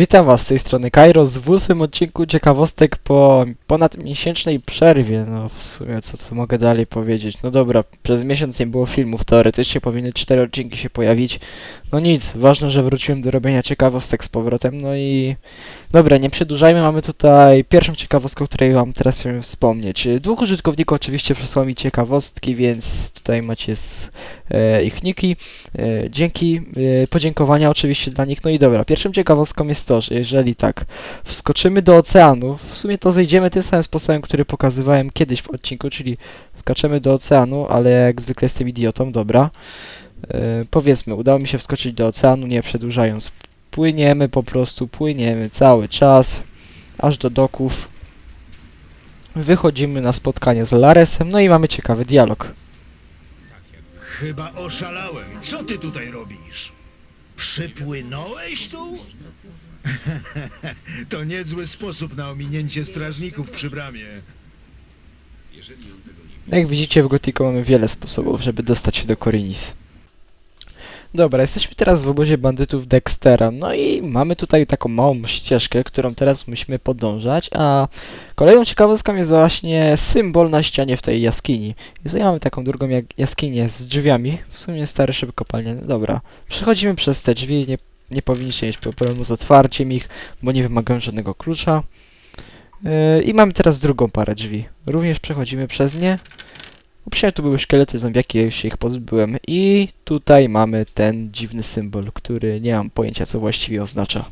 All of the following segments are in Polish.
Witam Was z tej strony Kairos w ósmym odcinku ciekawostek po ponadmiesięcznej przerwie. No w sumie co tu mogę dalej powiedzieć? No dobra, przez miesiąc nie było filmów, teoretycznie powinny cztery odcinki się pojawić. No nic, ważne, że wróciłem do robienia ciekawostek z powrotem. No i dobra, nie przedłużajmy, mamy tutaj pierwszą ciekawostkę, o której Wam teraz chciałem wspomnieć. Dwóch użytkowników oczywiście przesłało mi ciekawostki, więc tutaj macie z, e, ich niki. E, dzięki, e, podziękowania oczywiście dla nich. No i dobra, pierwszą ciekawostką jest to, że jeżeli tak wskoczymy do oceanu, w sumie to zejdziemy tym samym sposobem, który pokazywałem kiedyś w odcinku, czyli skaczemy do oceanu, ale jak zwykle jestem idiotą, dobra. E, powiedzmy, udało mi się wskoczyć do oceanu, nie przedłużając. Płyniemy po prostu, płyniemy cały czas, aż do doków. Wychodzimy na spotkanie z Laresem, no i mamy ciekawy dialog. Chyba oszalałem. Co ty tutaj robisz? Przypłynąłeś tu? to niezły sposób na ominięcie strażników przy bramie. Jak widzicie w Gotiku mamy wiele sposobów, żeby dostać się do Korinis. Dobra, jesteśmy teraz w obozie bandytów Dextera, no i mamy tutaj taką małą ścieżkę, którą teraz musimy podążać, a kolejną ciekawostką jest właśnie symbol na ścianie w tej jaskini. I tutaj mamy taką drugą jak jaskinię z drzwiami, w sumie stare szyby kopalnie, no dobra. Przechodzimy przez te drzwi, nie, nie powinniście mieć problemu z otwarciem ich, bo nie wymagają żadnego klucza. Yy, I mamy teraz drugą parę drzwi. Również przechodzimy przez nie. Uprzednio tu były szkielety zombiaki, ja już się ich pozbyłem. I tutaj mamy ten dziwny symbol, który nie mam pojęcia co właściwie oznacza.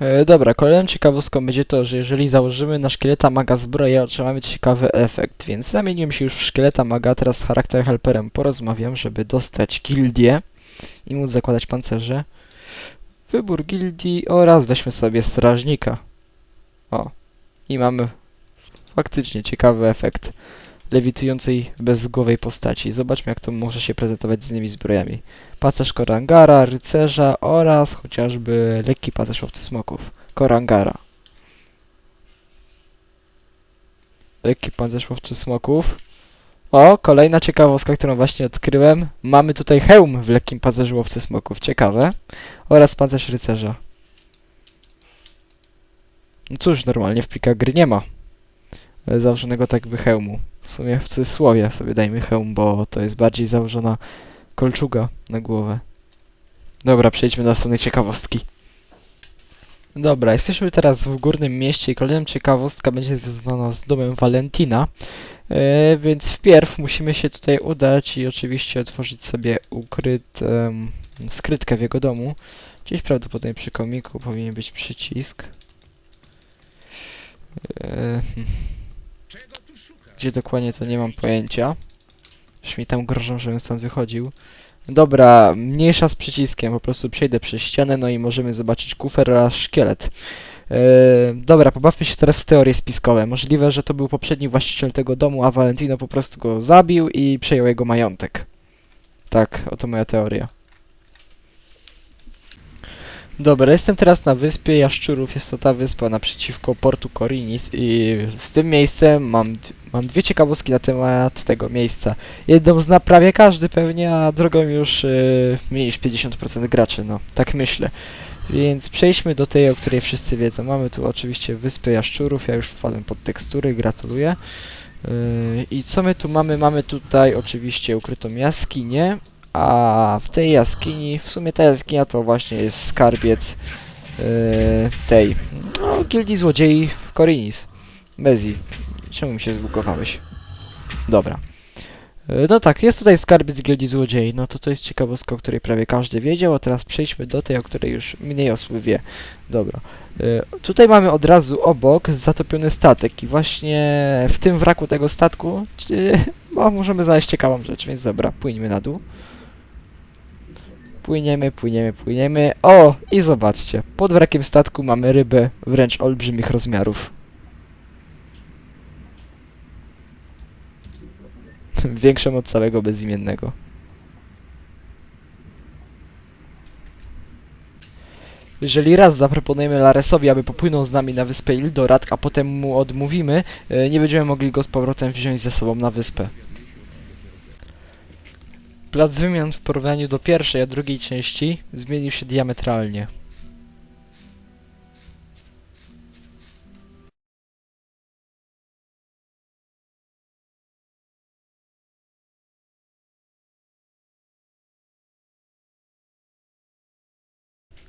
E, dobra, kolejną ciekawostką będzie to, że jeżeli założymy na szkieleta maga zbroję, otrzymamy ciekawy efekt, więc zamieniłem się już w szkieleta maga, teraz z charakter helperem porozmawiam, żeby dostać gildię i móc zakładać pancerze. Wybór gildii oraz weźmy sobie strażnika. O, i mamy faktycznie ciekawy efekt lewitującej bezgłowej postaci. Zobaczmy jak to może się prezentować z innymi zbrojami. Pacerz Korangara, rycerza oraz chociażby lekki pacerz łowcy smoków. Korangara. Lekki pancerz łowcy smoków. O, kolejna ciekawostka, którą właśnie odkryłem. Mamy tutaj hełm w lekkim pancerzu łowcy smoków. Ciekawe. Oraz pancerz rycerza. No cóż, normalnie w plikach gry nie ma założonego tak by hełmu. W sumie w cudzysłowie sobie dajmy hełm, bo to jest bardziej założona kolczuga na głowę. Dobra, przejdźmy do następnej ciekawostki. Dobra, jesteśmy teraz w górnym mieście i kolejna ciekawostka będzie związana z domem Valentina. E, więc wpierw musimy się tutaj udać i oczywiście otworzyć sobie ukryt, skrytkę w jego domu. Gdzieś prawdopodobnie przy komiku powinien być przycisk. E, hmm. Gdzie dokładnie to nie mam pojęcia. Już mi tam grożą, żebym stąd wychodził. Dobra, mniejsza z przyciskiem, po prostu przejdę przez ścianę, no i możemy zobaczyć kufer oraz szkielet. Yy, dobra, pobawmy się teraz w teorie spiskowe. Możliwe, że to był poprzedni właściciel tego domu, a Valentino po prostu go zabił i przejął jego majątek. Tak, oto moja teoria. Dobra, jestem teraz na wyspie Jaszczurów, jest to ta wyspa naprzeciwko portu Korinis i z tym miejscem mam, mam dwie ciekawostki na temat tego miejsca. Jedną zna prawie każdy pewnie, a drugą już yy, mniej niż 50% graczy, no, tak myślę. Więc przejdźmy do tej, o której wszyscy wiedzą. Mamy tu oczywiście wyspę Jaszczurów, ja już wpadłem pod tekstury, gratuluję. Yy, I co my tu mamy? Mamy tutaj oczywiście ukrytą jaskinię, a w tej jaskini, w sumie ta jaskinia to właśnie jest skarbiec yy, tej, no, gildii złodziei w Korinis. Bezi, czemu mi się zbugowałeś? Dobra. Yy, No tak, jest tutaj skarbiec gildii złodziei, no to to jest ciekawostka, o której prawie każdy wiedział, a teraz przejdźmy do tej, o której już mniej osób wie. Dobra. Yy, Tutaj mamy od razu obok zatopiony statek i właśnie w tym wraku tego statku no, możemy znaleźć ciekawą rzecz, więc dobra, płyńmy na dół. Płyniemy, płyniemy, płyniemy. O! I zobaczcie, pod wrakiem statku mamy rybę wręcz olbrzymich rozmiarów. Większą od całego bezimiennego. Jeżeli raz zaproponujemy Laresowi, aby popłynął z nami na wyspę Ildorad, a potem mu odmówimy, e, nie będziemy mogli go z powrotem wziąć ze sobą na wyspę. plac wymian w porównaniu do pierwszej a drugiej części zmienił się diametralnie.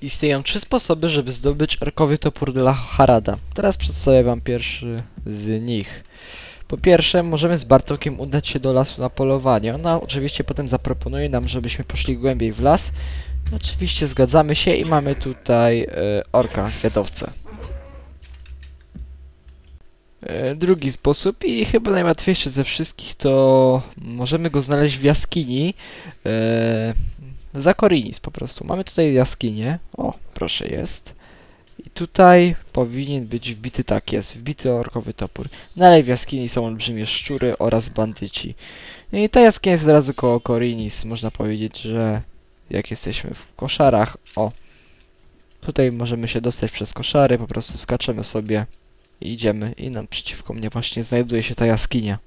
Istnieją trzy sposoby, żeby zdobyć orkowy topór dla Harada. Teraz przedstawię wam pierwszy z nich. Po pierwsze, możemy z Bartokiem udać się do lasu na polowanie. Ona oczywiście potem zaproponuje nam, żebyśmy poszli głębiej w las. Oczywiście zgadzamy się i mamy tutaj e, orka, zwiadowcę. E, drugi sposób i chyba najłatwiejszy ze wszystkich to możemy go znaleźć w jaskini e, za Korinis po prostu. Mamy tutaj jaskinię. O, proszę jest. I tutaj powinien być wbity, tak jest, wbity orkowy topór. Dalej w jaskini są olbrzymie szczury oraz bandyci. No i ta jaskinia jest od razu koło Korinis. Można powiedzieć, że jak jesteśmy w koszarach, o, tutaj możemy się dostać przez koszary, po prostu skaczemy sobie i idziemy i naprzeciwko mnie właśnie znajduje się ta jaskinia.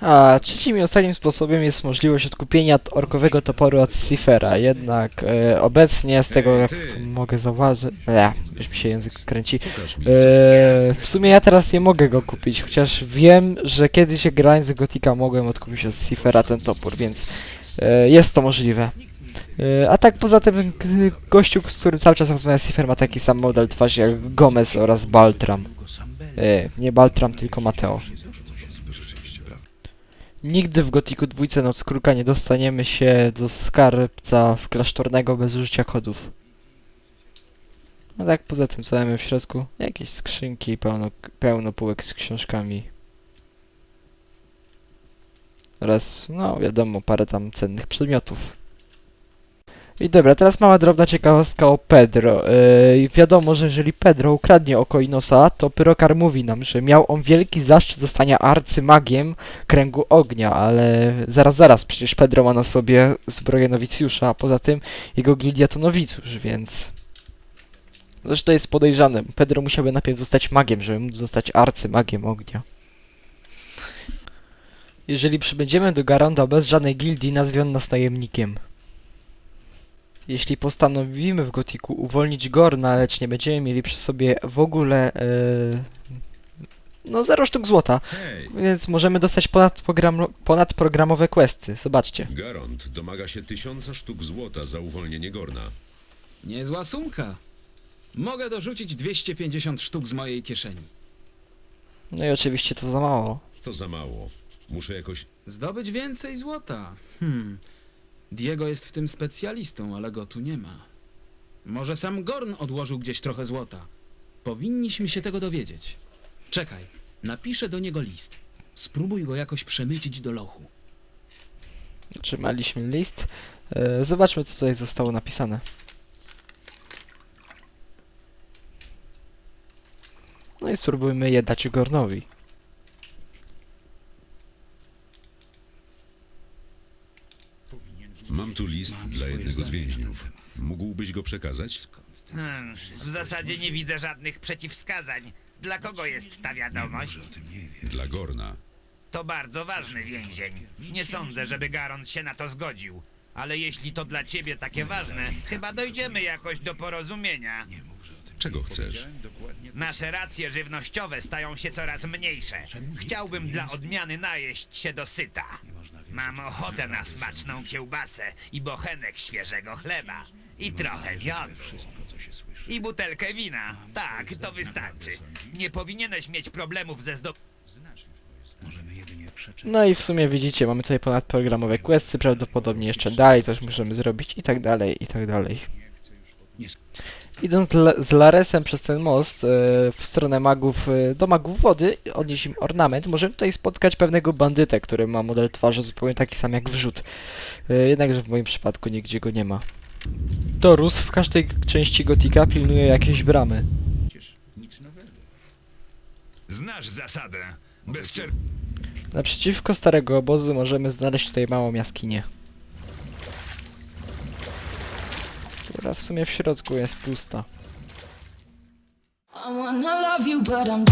A trzecim i ostatnim sposobem jest możliwość odkupienia orkowego toporu od Cifera, jednak e, obecnie z tego jak mogę zauważyć, e, już mi się język kręci, e, w sumie ja teraz nie mogę go kupić, chociaż wiem, że kiedyś jak grałem z Gotika mogłem odkupić od Cifera ten topór, więc e, jest to możliwe. E, a tak poza tym gościu, z którym cały czas rozmawiam Cifer ma taki sam model twarzy jak Gomez oraz Baltram. E, nie Baltram, tylko Mateo. Nigdy w Gotiku dwójce Noc Kruka nie dostaniemy się do skarbca klasztornego bez użycia kodów. No tak, poza tym co mamy w środku? Jakieś skrzynki, pełno, pełno półek z książkami. Oraz, no wiadomo, parę tam cennych przedmiotów. I dobra, teraz mała drobna ciekawostka o Pedro. Yy, wiadomo, że jeżeli Pedro ukradnie oko Inosa, to Pyrokar mówi nam, że miał on wielki zaszczyt zostania arcymagiem kręgu ognia, ale zaraz, zaraz, przecież Pedro ma na sobie zbroję nowicjusza, a poza tym jego gildia to nowicjusz, więc... Zresztą jest podejrzane. Pedro musiałby najpierw zostać magiem, żeby móc zostać arcymagiem ognia. Jeżeli przybędziemy do Garonda bez żadnej gildii, nazwie on nas tajemnikiem. Jeśli postanowimy w Gotiku uwolnić Gorna, lecz nie będziemy mieli przy sobie w ogóle... e, no, zero sztuk złota. Hej, Więc możemy dostać ponadprogram ponadprogramowe questy. Zobaczcie. Garont domaga się tysiąca sztuk złota za uwolnienie Gorna. Niezła sumka. Mogę dorzucić 250 sztuk z mojej kieszeni. No i oczywiście to za mało. To za mało. Muszę jakoś... Zdobyć więcej złota. Hmm. Diego jest w tym specjalistą, ale go tu nie ma. Może sam Gorn odłożył gdzieś trochę złota. Powinniśmy się tego dowiedzieć. Czekaj, napiszę do niego list. Spróbuj go jakoś przemycić do lochu. Otrzymaliśmy list. E, zobaczmy, co tutaj zostało napisane. No i spróbujmy je dać Gornowi. Mam tu list dla jednego z więźniów. Mógłbyś go przekazać? Hmm, w zasadzie nie widzę żadnych przeciwwskazań. Dla kogo jest ta wiadomość? Dla Gorna. To bardzo ważny więzień. Nie sądzę, żeby Garon się na to zgodził. Ale jeśli to dla ciebie takie ważne, chyba dojdziemy jakoś do porozumienia. Czego chcesz? Nasze racje żywnościowe stają się coraz mniejsze. Chciałbym dla odmiany najeść się do syta. Mam ochotę na smaczną kiełbasę i bochenek świeżego chleba. I trochę miodu. I butelkę wina. Tak, to wystarczy. Nie powinieneś mieć problemów ze zdob... No i w sumie widzicie, mamy tutaj ponadprogramowe questy, prawdopodobnie jeszcze dalej coś możemy zrobić i tak dalej, i tak dalej. Idąc z Laresem przez ten most e, w stronę magów, e, do magów wody, odnieść im ornament, możemy tutaj spotkać pewnego bandytę, który ma model twarzy zupełnie taki sam jak wrzut. E, jednakże w moim przypadku nigdzie go nie ma. Torus w każdej części Gotika pilnuje jakiejś bramy. znasz zasadę. Bez czer... Naprzeciwko starego obozu możemy znaleźć tutaj małą jaskinię. W sumie w środku jest pusta. I wanna love you, but I'm